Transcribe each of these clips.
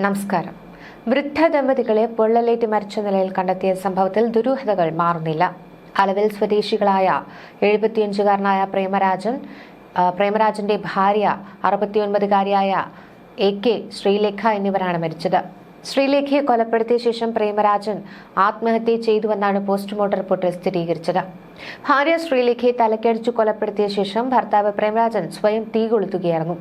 നമസ്കാരം. വൃദ്ധ ദമ്പതികളെ പൊള്ളലേറ്റ് മരിച്ച നിലയിൽ കണ്ടെത്തിയ സംഭവത്തിൽ ദുരൂഹതകൾ മാറുന്നില്ല. അലവിൽ സ്വദേശികളായ എഴുപത്തിയഞ്ചുകാരനായ പ്രേമരാജൻ പ്രേമരാജന്റെ ഭാര്യ അറുപത്തിയൊൻപതുകാരിയായ എ കെ ശ്രീലേഖ എന്നിവരാണ് മരിച്ചത്. ശ്രീലേഖയെ കൊലപ്പെടുത്തിയ ശേഷം പ്രേമരാജൻ ആത്മഹത്യ ചെയ്തുവെന്നാണ് പോസ്റ്റ്മോർട്ടം റിപ്പോർട്ടിൽ സ്ഥിരീകരിച്ചത്. ഭാര്യ ശ്രീലേഖയെ തലക്കടിച്ചു കൊലപ്പെടുത്തിയ ശേഷം ഭർത്താവ് പ്രേമരാജൻ സ്വയം തീ കൊളുത്തുകയായിരുന്നു.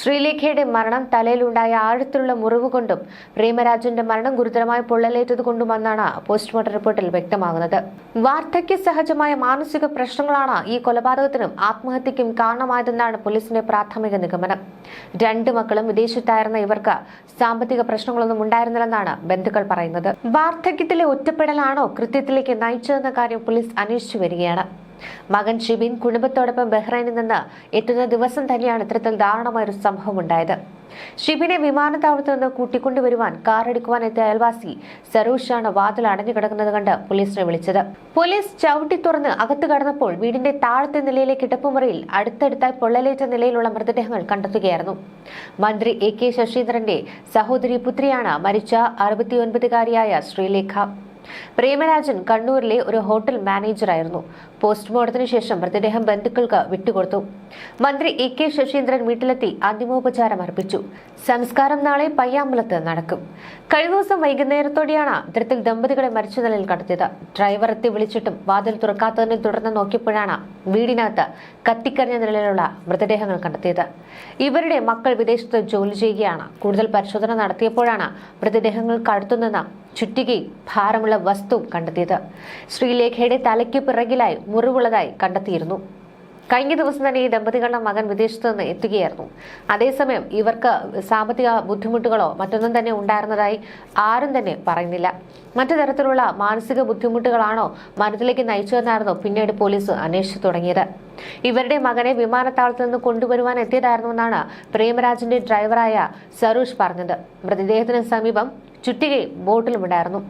ശ്രീലേഖയുടെ മരണം തലയിലുണ്ടായ ആഴത്തിലുള്ള മുറിവ് കൊണ്ടും പ്രേമരാജന്റെ മരണം ഗുരുതരമായ പൊള്ളലേറ്റത് കൊണ്ടുമെന്നാണ് പോസ്റ്റ്മോർട്ടം റിപ്പോർട്ടിൽ വ്യക്തമാകുന്നത്. വാർദ്ധക്യ സഹജമായ മാനസിക പ്രശ്നങ്ങളാണ് ഈ കൊലപാതകത്തിനും ആത്മഹത്യക്കും കാരണമായതെന്നാണ് പോലീസിന്റെ പ്രാഥമിക നിഗമനം. രണ്ട് മക്കളും വിദേശത്തായിരുന്ന ഇവർക്ക് സാമ്പത്തിക പ്രശ്നങ്ങളൊന്നും ഉണ്ടായിരുന്നില്ലെന്നാണ് ബന്ധുക്കൾ പറയുന്നത്. വാർദ്ധക്യത്തിലെ ഒറ്റപ്പെടലാണോ കൃത്യത്തിലേക്ക് നയിച്ചതെന്ന കാര്യം പോലീസ് അന്വേഷിച്ചു വരികയാണ്. മകൻ ഷിബിൻ കുടുംബത്തോടൊപ്പം ബഹ്റൈനിൽ നിന്ന് എത്തുന്ന ദിവസം തന്നെയാണ് ഇത്തരത്തിൽ ദാരുണമായൊരു സംഭവം ഉണ്ടായത് ഷിബിനെ വിമാനത്താവളത്തിൽ നിന്ന് കൂട്ടിക്കൊണ്ടുവരുവാൻ കാർ എടുക്കുവാൻ എത്തിയ അയൽവാസി സരോഷാണ് വാതിൽ അടഞ്ഞു കിടക്കുന്നത് കണ്ട് പോലീസിനെ വിളിച്ചത്. പോലീസ് ചവിട്ടി തുറന്ന് അകത്ത് കടന്നപ്പോൾ വീടിന്റെ താഴത്തെ നിലയിലെ കിടപ്പുമുറിയിൽ അടുത്തടുത്തായി പൊള്ളലേറ്റ നിലയിലുള്ള മൃതദേഹങ്ങൾ കണ്ടെത്തുകയായിരുന്നു. മന്ത്രി എ കെ ശശീന്ദ്രന്റെ സഹോദരി പുത്രിയാണ് മരിച്ച അറുപത്തിയൊൻപതുകാരിയായ ശ്രീലേഖ. പ്രേമരാജൻ കണ്ണൂരിലെ ഒരു ഹോട്ടൽ മാനേജറായിരുന്നു. പോസ്റ്റ്മോർട്ടത്തിന് ശേഷം മൃതദേഹം ബന്ധുക്കൾക്ക് വിട്ടുകൊടുത്തു. മന്ത്രി എ കെ ശശീന്ദ്രൻ വീട്ടിലെത്തി അന്തിമോപചാരം അർപ്പിച്ചു. സംസ്കാരം നാളെ പയ്യാമ്പലത്ത് നടക്കും. കഴിഞ്ഞ ദിവസം വൈകുന്നേരത്തോടെയാണ് ഇത്തരത്തിൽ ദമ്പതികളെ മരിച്ച നിലയിൽ കടത്തിയത് ഡ്രൈവർ എത്തി വിളിച്ചിട്ടും വാതിൽ തുറക്കാത്തതിനെ തുടർന്ന് നോക്കിയപ്പോഴാണ് വീടിനകത്ത് കത്തിക്കറിഞ്ഞ നിലയിലുള്ള മൃതദേഹങ്ങൾ കണ്ടെത്തിയത്. ഇവരുടെ മക്കൾ വിദേശത്ത് ജോലി ചെയ്യുകയാണ്. കൂടുതൽ പരിശോധന നടത്തിയപ്പോഴാണ് മൃതദേഹങ്ങൾ അടുത്തുനിന്ന് ചുറ്റികയും ഭാരമുള്ള വസ്തു കണ്ടെത്തിയത്. ശ്രീലേഖയുടെ തലയ്ക്ക് പിറകിലായി മുറിവുള്ളതായി കണ്ടെത്തിയിരുന്നു. കഴിഞ്ഞ ദിവസം തന്നെ ഈ ദമ്പതികളുടെ മകൻ വിദേശത്ത് നിന്ന് എത്തുകയായിരുന്നു. അതേസമയം ഇവർക്ക് സാമ്പത്തിക ബുദ്ധിമുട്ടുകളോ മറ്റൊന്നും തന്നെ ഉണ്ടായിരുന്നതായി ആരും തന്നെ പറയുന്നില്ല. മറ്റു തരത്തിലുള്ള മാനസിക ബുദ്ധിമുട്ടുകളാണോ മരണത്തിലേക്ക് നയിച്ചതെന്നായിരുന്നു പിന്നീട് പോലീസ് അന്വേഷിച്ചു തുടങ്ങിയത്. ഇവരുടെ മകനെ വിമാനത്താവളത്തിൽ നിന്ന് കൊണ്ടുവരുവാൻ എത്തിയതായിരുന്നുവെന്നാണ് പ്രേമരാജിന്റെ ഡ്രൈവറായ സരൂഷ് പറഞ്ഞത്. മൃതദേഹത്തിന് സമീപം ചുറ്റികയും ബോട്ടിലും ഉണ്ടായിരുന്നു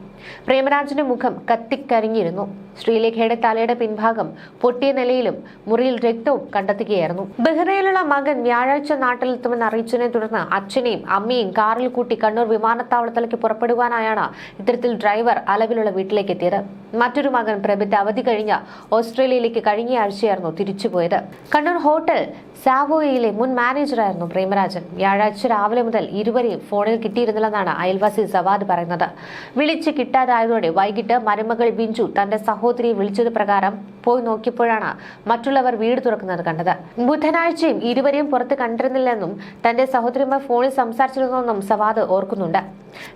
പ്രേമരാജിന്റെ മുഖം കത്തിക്കരിഞ്ഞിരുന്നു. ശ്രീലേഖയുടെ തലയുടെ പിൻഭാഗം പൊട്ടിയ നിലയിലും മുറിയിൽ രക്തവും കണ്ടെത്തുകയായിരുന്നു. ബഹ്റൈനിലുള്ള മകൻ വ്യാഴാഴ്ച നാട്ടിലെത്തുമെന്ന് അറിയിച്ചതിനെ തുടർന്ന് അച്ഛനെയും അമ്മയും കാറിൽ കൂട്ടി കണ്ണൂർ വിമാനത്താവളത്തിലേക്ക് പുറപ്പെടുവാനായാണ് ഇത്തരത്തിൽ ഡ്രൈവർ അലവിലുള്ള വീട്ടിലേക്ക് എത്തിയത്. മറ്റൊരു മകൻ പ്രബിത് അവധി കഴിഞ്ഞ ഓസ്ട്രേലിയയിലേക്ക് കഴിഞ്ഞ ആഴ്ചയായിരുന്നു തിരിച്ചുപോയത്. കണ്ണൂർ ഹോട്ടൽ സാവോയിലെ മുൻ മാനേജറായിരുന്നു പ്രേമരാജൻ. വ്യാഴാഴ്ച രാവിലെ മുതൽ ഇരുവരെയും ഫോണിൽ കിട്ടിയിരുന്നില്ലെന്നാണ് അയൽവാസി സവാദ് പറയുന്നത്. വിളിച്ച് കിട്ടാതായതോടെ വൈകിട്ട് മരുമകൾ ബിഞ്ചു തന്റെ സഹോദരിയെ വിളിച്ചത് പ്രകാരം പോയി നോക്കിയപ്പോഴാണ് മറ്റുള്ളവർ വീട് തുറക്കുന്നത് കണ്ടത്. ബുധനാഴ്ചയും ഇരുവരെയും പുറത്ത് കണ്ടിരുന്നില്ലെന്നും തന്റെ സഹോദരിമാർ ഫോണിൽ സംസാരിച്ചിരുന്നുവെന്നും സവാദ് ഓർക്കുന്നുണ്ട്.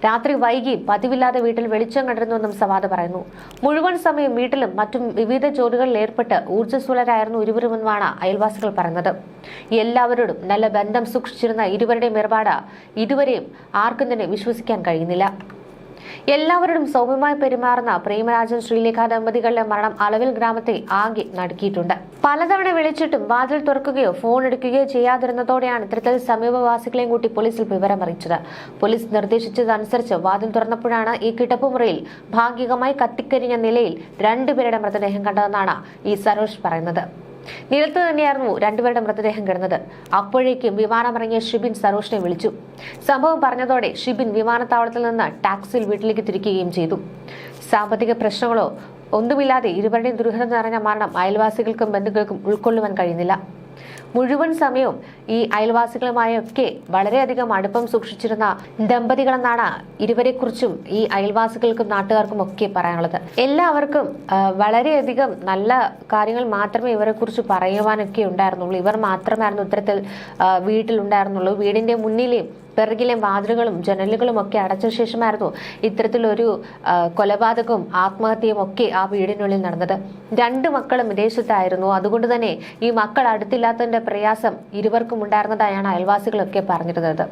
രാത്രി വൈകി പതിവില്ലാതെ വീട്ടിൽ വെളിച്ചം കണ്ടിരുന്നുവെന്നും സവാദ് പറയുന്നു. മുഴുവൻ സമയം വീട്ടിലും മറ്റും വിവിധ ജോലികളിൽ ഏർപ്പെട്ട് ഊർജസ്വലരായിരുന്നു ഇരുവരുമെന്നാണ് അയൽവാസികൾ പറയുന്നത്. എല്ലാവരോടും നല്ല ബന്ധം സൂക്ഷിച്ചിരുന്ന ഇരുവരുടെയും ഏർപ്പാട് ഇതുവരെയും ആർക്കും തന്നെ വിശ്വസിക്കാൻ കഴിയുന്നില്ല. എല്ലാവരോടും സൗമ്യമായി പെരുമാറുന്ന പ്രേമരാജൻ ശ്രീലേഖ ദമ്പതികളുടെ മരണം അളവിൽ ഗ്രാമത്തിൽ ആകെ നടക്കിയിട്ടുണ്ട്. പലതവണ വിളിച്ചിട്ടും വാതിൽ തുറക്കുകയോ ഫോൺ എടുക്കുകയോ ചെയ്യാതിരുന്നതോടെയാണ് ഇത്തരത്തിൽ സമീപവാസികളെയും കൂട്ടി പോലീസിൽ വിവരമറിയിച്ചത്. പോലീസ് നിർദ്ദേശിച്ചതനുസരിച്ച് വാതിൽ തുറന്നപ്പോഴാണ് ഈ കിടപ്പുമുറിയിൽ ഭാഗികമായി കത്തിക്കരിഞ്ഞ നിലയിൽ രണ്ടുപേരുടെ മൃതദേഹം കണ്ടതെന്നാണ് ഈ സരോഷ് പറയുന്നത്. നിലത്ത് തന്നെയായിരുന്നു രണ്ടുപേരുടെ മൃതദേഹം കിടന്നത്. അപ്പോഴേക്കും വിമാനമിറങ്ങിയ ഷിബിൻ സരോഷിനെ വിളിച്ചു. സംഭവം പറഞ്ഞതോടെ ഷിബിൻ വിമാനത്താവളത്തിൽ നിന്ന് ടാക്സിയിൽ വീട്ടിലേക്ക് തിരിക്കുകയും ചെയ്തു. സാമ്പത്തിക പ്രശ്നങ്ങളോ ഒന്നുമില്ലാതെ ഇരുവരുടെയും ദുരിതം നിറഞ്ഞ മരണം അയൽവാസികൾക്കും ബന്ധുക്കൾക്കും ഉൾക്കൊള്ളുവാൻ കഴിയുന്നില്ല. മുഴുവൻ സമയവും ഈ അയൽവാസികളുമായൊക്കെ വളരെയധികം അടുപ്പം സൂക്ഷിച്ചിരുന്ന ദമ്പതികളെന്നാണ് ഇരുവരെക്കുറിച്ചും ഈ അയൽവാസികൾക്കും നാട്ടുകാർക്കും ഒക്കെ പറയാനുള്ളത്. എല്ലാവർക്കും വളരെയധികം നല്ല കാര്യങ്ങൾ മാത്രമേ ഇവരെക്കുറിച്ച് പറയുവാനൊക്കെ ഉണ്ടായിരുന്നുള്ളൂ. ഇവർ മാത്രമായിരുന്നു ഇത്തരത്തിൽ വീട്ടിലുണ്ടായിരുന്നുള്ളൂ. വീടിന്റെ മുന്നിലെയും പിറകിലെയും വാതിലുകളും ജനലുകളും ഒക്കെ അടച്ച ശേഷമായിരുന്നു ഇത്തരത്തിലൊരു കൊലപാതകവും ആത്മഹത്യയും ഒക്കെ ആ വീടിനുള്ളിൽ നടന്നത്. രണ്ട് മക്കളും വിദേശത്തായിരുന്നു. അതുകൊണ്ട് തന്നെ ഈ മക്കൾ അടുത്തില്ലാത്തതിന്റെ പ്രയാസം ഇരുവർക്കും ഉണ്ടായിരുന്നതായാണ് അയൽവാസികളൊക്കെ പറഞ്ഞിരുന്നത്.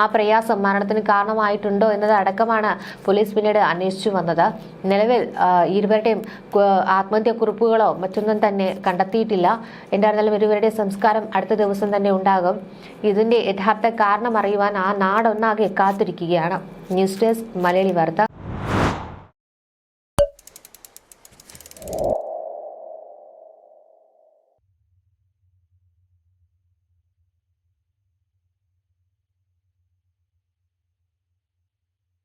ആ പ്രയാസം മരണത്തിന് കാരണമായിട്ടുണ്ടോ എന്നതടക്കമാണ് പോലീസ് പിന്നീട് അന്വേഷിച്ചു വന്നത്. നിലവിൽ ഇരുവരുടെയും ആത്മഹത്യാ കുറിപ്പുകളോ മറ്റൊന്നും തന്നെ കണ്ടെത്തിയിട്ടില്ല. എന്തായിരുന്നാലും ഇരുവരുടെ സംസ്കാരം അടുത്ത ദിവസം തന്നെ ഉണ്ടാകും. ഇതിന്റെ യഥാർത്ഥ കാരണം അറിയുവാൻ ആ നാടൊന്നാകെ കാത്തിരിക്കുകയാണ്. ന്യൂസ് ഡെസ്ക് മലയാളി വാർത്ത.